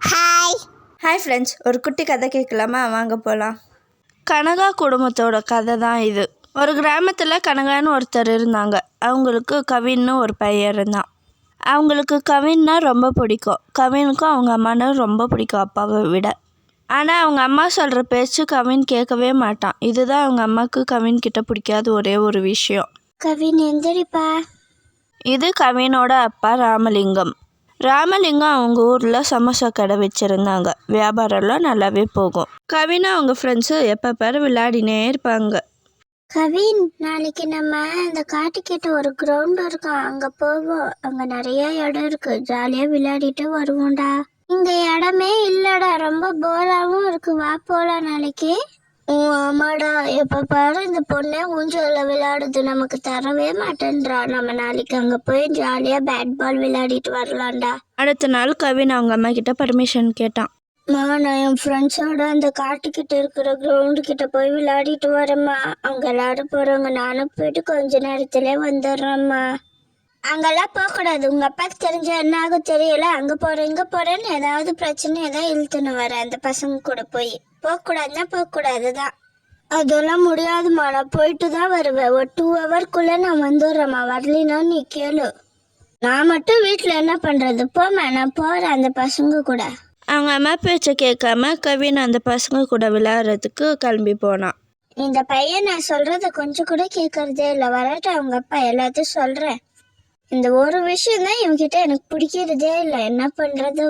Hi hi friends ஒரு குட்டி கதை கேட்கலாமா? வாங்க போகலாம் கனகா குடும்பத்தோட கதை தான் இது. ஒரு கிராமத்தில் கனகான்னு ஒருத்தர் இருந்தாங்க. அவங்களுக்கு கவின்னு ஒரு பையன் இருந்தான் அவங்களுக்கு கவின்னா ரொம்ப பிடிக்கும். கவினுக்கும் அவங்க அம்மானா ரொம்ப பிடிக்கும் அப்பாவை விட. ஆனால் அவங்க அம்மா சொல்கிற பேச்சு கவின் கேட்கவே மாட்டான். இதுதான் அவங்க அம்மாவுக்கு கவின் கிட்ட பிடிக்காத ஒரே ஒரு விஷயம். கவின் எந்திரிப்பா. இது கவினோட அப்பா ராமலிங்கம். ராமலிங்கம் அவங்க ஊரில் சமோசா கடை வச்சுருந்தாங்க. வியாபாரம்லாம் நல்லாவே போகும். கவினா அவங்க ஃப்ரெண்ட்ஸு எப்போ பாரு விளையாடினே இருப்பாங்க. கவின் நாளைக்கு நம்ம இந்த காட்டுக்கிட்ட ஒரு கிரவுண்ட் இருக்கும் அங்க போவோம். அங்க நிறைய இடம் இருக்கு. ஜாலியா விளையாடிட்டு வருவோம்டா. இங்க இடமே இல்லடா. ரொம்ப போராவும் இருக்கு. வா போலாம் நாளைக்கு. ஆமாடா எப்ப பாரு இந்த பொண்ணே ஊஞ்சல்ல விளையாடுது. நமக்கு தரவே மாட்டேன்றா. நம்ம நாளைக்கு அங்க போய் ஜாலியா பேட் பால் விளையாடிட்டு வரலாம்டா. அடுத்த நாள் கவின் அவங்க அம்மா கிட்ட பர்மிஷன் கேட்டான். மா நான் என் ஃப்ரெண்ட்ஸோட அந்த காட்டுக்கிட்ட இருக்கிற கிரவுண்டு கிட்ட போய் விளையாடிட்டு வரேம்மா. அவங்க விளையாட போறாங்க நானும் போயிட்டு கொஞ்ச நேரத்திலே வந்துடுறேம்மா. அங்கெல்லாம் போகக்கூடாது. உங்க அப்பாக்கு தெரிஞ்ச என்ன ஆகும் தெரியல. அங்க போறேன் இங்க போறேன்னு ஏதாவது பிரச்சனை ஏதாவது இழுத்துன்னு வரேன் அந்த பசங்க கூட போய். போகக்கூடாதுன்னா போகக்கூடாதுதான். அதெல்லாம் முடியாதும்மா. நான் போயிட்டு தான் வருவேன். ஒரு டூ ஹவர்க்குள்ள நான் வந்துடுறேம்மா. வரலினா நீ கேளு. நான் மட்டும் வீட்டில் என்ன பண்றது? போம்மா நான் போறேன் அந்த பசங்க கூட. அவங்க அம்மா பேச்சை கேட்காம கவின் அந்த பசங்க கூட விளையாடுறதுக்கு கிளம்பி போனான். இந்த பையன் நான் சொல்றத கொஞ்சம் கூட கேட்கறதே இல்லை. வரட்டும் அவங்க அப்பா எல்லாத்தையும் சொல்றேன். இந்த ஒரு விஷயம் தான் இவங்கிட்ட எனக்கு பிடிக்கிறதே இல்லை. என்ன பண்ணுறது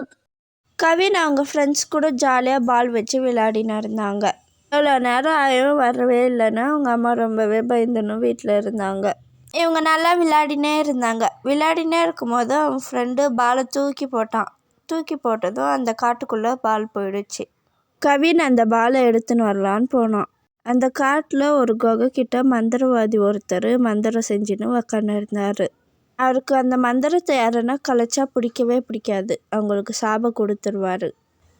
கவின் அவங்க ஃப்ரெண்ட்ஸ் கூட ஜாலியாக பால் வச்சு விளையாடின்னு இருந்தாங்க இவ்வளோ நேரம் ஆயும் வரவே இல்லைன்னா அவங்க அம்மா ரொம்பவே பயந்துன்னு வீட்டில் இருந்தாங்க. இவங்க நல்லா விளையாடினே இருந்தாங்க. விளையாடினே இருக்கும்போது அவன் ஃப்ரெண்டு பாலை தூக்கி போட்டான். தூக்கி போட்டதும் அந்த காட்டுக்குள்ளே பால் போயிடுச்சு. கவின் அந்த பாலை எடுத்துன்னு வரலான்னு போனான். அந்த காட்டில் ஒரு குகை கிட்ட மந்திரவாதி ஒருத்தர் மந்திரம் செஞ்சுன்னு உக்காந்து இருந்தார் அவருக்கு அந்த மந்திரத்தை யாருன்னா கலைச்சா பிடிக்கவே பிடிக்காது. அவங்களுக்கு சாபம் கொடுத்துருவாரு.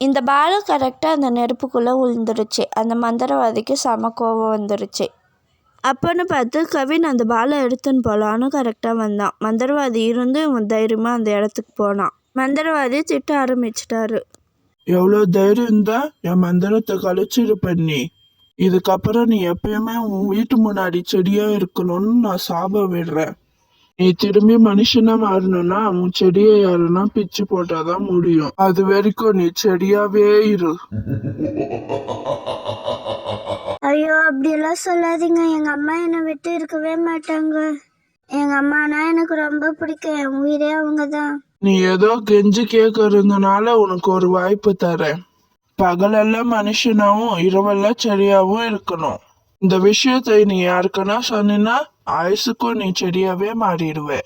இந்த பாலு கரெக்டாக அந்த நெருப்புக்குள்ளே விழுந்துருச்சு அந்த மந்திரவாதிக்கு செம கோபம் வந்துருச்சு. அப்போன்னு பார்த்து கவின் அந்த பாலை எடுத்துன்னு போகலான்னு கரெக்டாக வந்தான். மந்திரவாதி இருந்து இவன் தைரியமாக அந்த இடத்துக்கு போனான். மந்திரவாதி திட்ட ஆரம்பிச்சிட்டாரு. எவ்வளோ தைரியம் இருந்தா என் மந்திரத்தை கழிச்சிருப்ப நீ இதுக்கப்புறம் நீ எப்பயுமே உன் வீட்டு முன்னாடி செடியாக இருக்கணும்னு நான் சாபம் விடுறேன். நீ திரும்பி மனுஷனா மாறணும்னா உன் செடியை யாருன்னா பிச்சு போட்டாதான் முடியும். அது வரைக்கும் நீ செடியாவே இரு. ஐயோ அப்படியெல்லாம் சொல்லாதீங்க. எங்க அம்மா என்னை விட்டு இருக்கவே மாட்டாங்க. எங்க அம்மானா எனக்கு ரொம்ப பிடிக்கும். என் உயிரே அவங்க தான் நீ ஏதோ கெஞ்சி கேட்கறதுனால உனக்கு ஒரு வாய்ப்பு தரேன். பகலெல்லாம் மனுஷனாவும் இரவெல்லாம் செடியாவும் இருக்கணும். இந்த விஷயத்தை நீ யாருக்குன்னா சொன்னா ஆயுசுக்கும் நீ செடியாவே மாறிடுவ.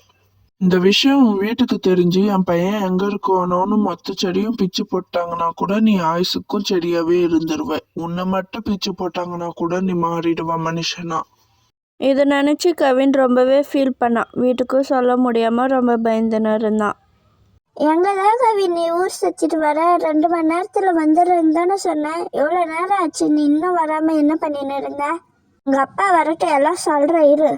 இந்த விஷயம் உன் வீட்டுக்கு தெரிஞ்சு என் பையன் எங்க இருக்கணும்னு மொத்த செடியும் பிச்சு போட்டாங்கன்னா கூட நீ ஆயுசுக்கும் செடியாவே இருந்துருவ. உன்னை மட்டும் பிச்சு போட்டாங்கன்னா கூட நீ மாறிடுவ மனுஷனா. இதை நினச்சி கவின் ரொம்பவே ஃபீல் பண்ணான் வீட்டுக்கும் சொல்ல முடியாமல் ரொம்ப பயந்துன்னு இருந்தான். எங்கதான் கவி நீ ஊர் சுத்திட்டு வர? ரெண்டு மணி நேரத்துல வந்துடுறேன்னு தானே சொன்னேன். எவ்வளவு நேரம் ஆச்சு நீ இன்னும் வராம என்ன பண்ணின்னு இருந்த? உங்க அப்பா வரட்டும் எல்லாம் சொல்ற இரு.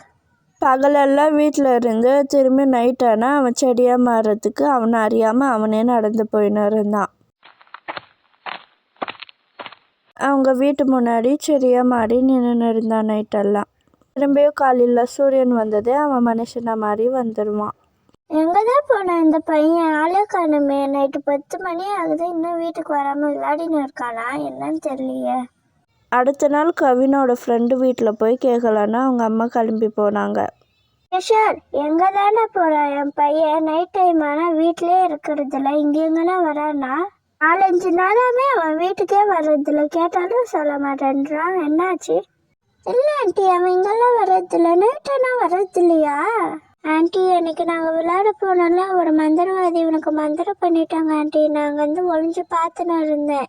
பகலெல்லாம் வீட்டில் இருந்து திரும்பி நைட் ஆனால் அவன் செடியாக மாறுறதுக்கு அவனை அறியாமல் அவனே நடந்து போயின்னு இருந்தான். அவங்க வீட்டு முன்னாடி செடியாக மாறி நின்று இருந்தான் நைட்டெல்லாம் திரும்பியும் காலையில் சூரியன் வந்ததே அவன் மனுஷனை மாதிரி வந்துடுவான் எங்கதான் போன இந்த பையன்? ஆளே காணுமே. நைட்டு பத்து மணி ஆகுது. இன்னும் வீட்டுக்கு வராம விளையாடின்னு இருக்கானா? என்னன்னு தெரியலையே. அடுத்த நாள் கவினோட ஃப்ரெண்டு வீட்டில் போய் கேட்கலான்னு அவங்க அம்மா கிளம்பி போனாங்க. கிஷோர் எங்கே தானே போறான் என் பையன் நைட் டைம் ஆனால் வீட்லயே இருக்கிறதில்ல. இங்கெங்கன்னா வரானா? நாலஞ்சு நாளாமே அவன் வீட்டுக்கே வர்றதில்ல. கேட்டாலும் சொல்ல மாட்டேன்றான். என்னாச்சு? இல்லை ஆண்டி அவன் இங்கெல்லாம் வர்றதில்ல. நைட் ஆனா வர்றதில்லையா? ஆண்டி அன்னைக்கு நாங்கள் விளையாட போனோம்ல. ஒரு மந்திரவாதி இவனுக்கு மந்திரம் பண்ணிட்டாங்க ஆண்டி நாங்கள் வந்து ஒளிஞ்சு பார்த்துன்னு இருந்தேன்.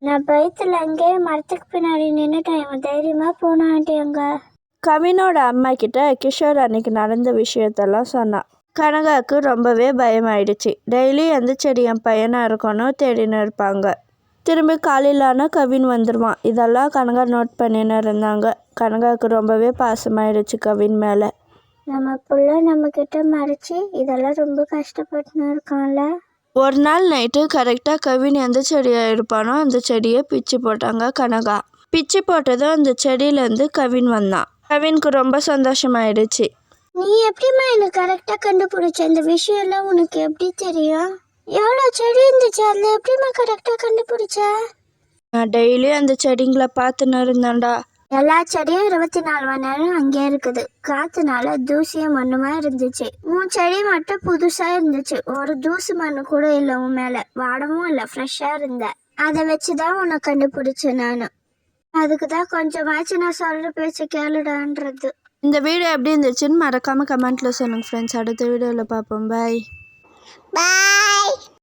நான் பயத்துல அங்கேயே மரத்துக்கு பின்னாடி நின்னுட்டேன். இவன் தைரியமா போனான் ஆண்டி அங்க. கவினோட அம்மா கிட்ட கிஷோர் அன்னைக்கு நடந்த விஷயத்தெல்லாம் சொன்னான் கனகாவுக்கு ரொம்பவே பயமாயிடுச்சு. டெய்லி எந்த செடி என் பையனாக இருக்கணும் தேடின்னு இருப்பாங்க. திரும்பி காலையிலான கவின் வந்துடுவான் இதெல்லாம் கனகா நோட் பண்ணின்னு இருந்தாங்க. கனகாவுக்கு ரொம்பவே பாசமாயிடுச்சு கவின் மேலே. நம்ம புள்ள நம்ம கிட்ட மறைச்சு இதெல்லாம் ரொம்ப கஷ்டப்பட்டுன்னு இருக்கான்ல. ஒரு நாள் நைட்டு கரெக்டாக கவின் எந்த செடியாக இருப்பானோ அந்த செடியை பிச்சு போட்டாங்க கனகா. பிச்சு போட்டதும் அந்த செடியிலேருந்து கவின் வந்தான். கவினுக்கு ரொம்ப சந்தோஷமாயிடுச்சு. நீ எப்படிம்மா எனக்கு கரெக்டாக கண்டுபிடிச்ச? இந்த விஷயம்லாம் உனக்கு எப்படி தெரியும்? எவ்வளோ செடி இருந்துச்சு? அதில் எப்படிம்மா கரெக்டாக கண்டுபிடிச்ச? நான் டெய்லியும் அந்த செடிங்களை பார்த்துன்னு இருந்தேன்டா. எல்லா செடியும் இருபத்தி நாலு மணி நேரம் அங்கே இருக்குது. காத்துனால தூசியும் மண்ணுமா இருந்துச்சு. உன் செடி மட்டும் புதுசா இருந்துச்சு. ஒரு தூசு மண்ணு கூட இல்லை உன் மேல. வாடமும் இல்லை ஃப்ரெஷ்ஷா இருந்த. அதை வச்சுதான் உன்னை கண்டுபிடிச்சேன் நான். அதுக்கு தான் கொஞ்சமாச்சும் நான் சொல்ற பேச்சு கேளுடான்றது. இந்த வீடியோ எப்படி இருந்துச்சுன்னு மறக்காமல் கமெண்ட்டில் சொல்லுங்கள் ஃப்ரெண்ட்ஸ் அடுத்த வீடியோவில் பார்ப்போம். பாய் பாய்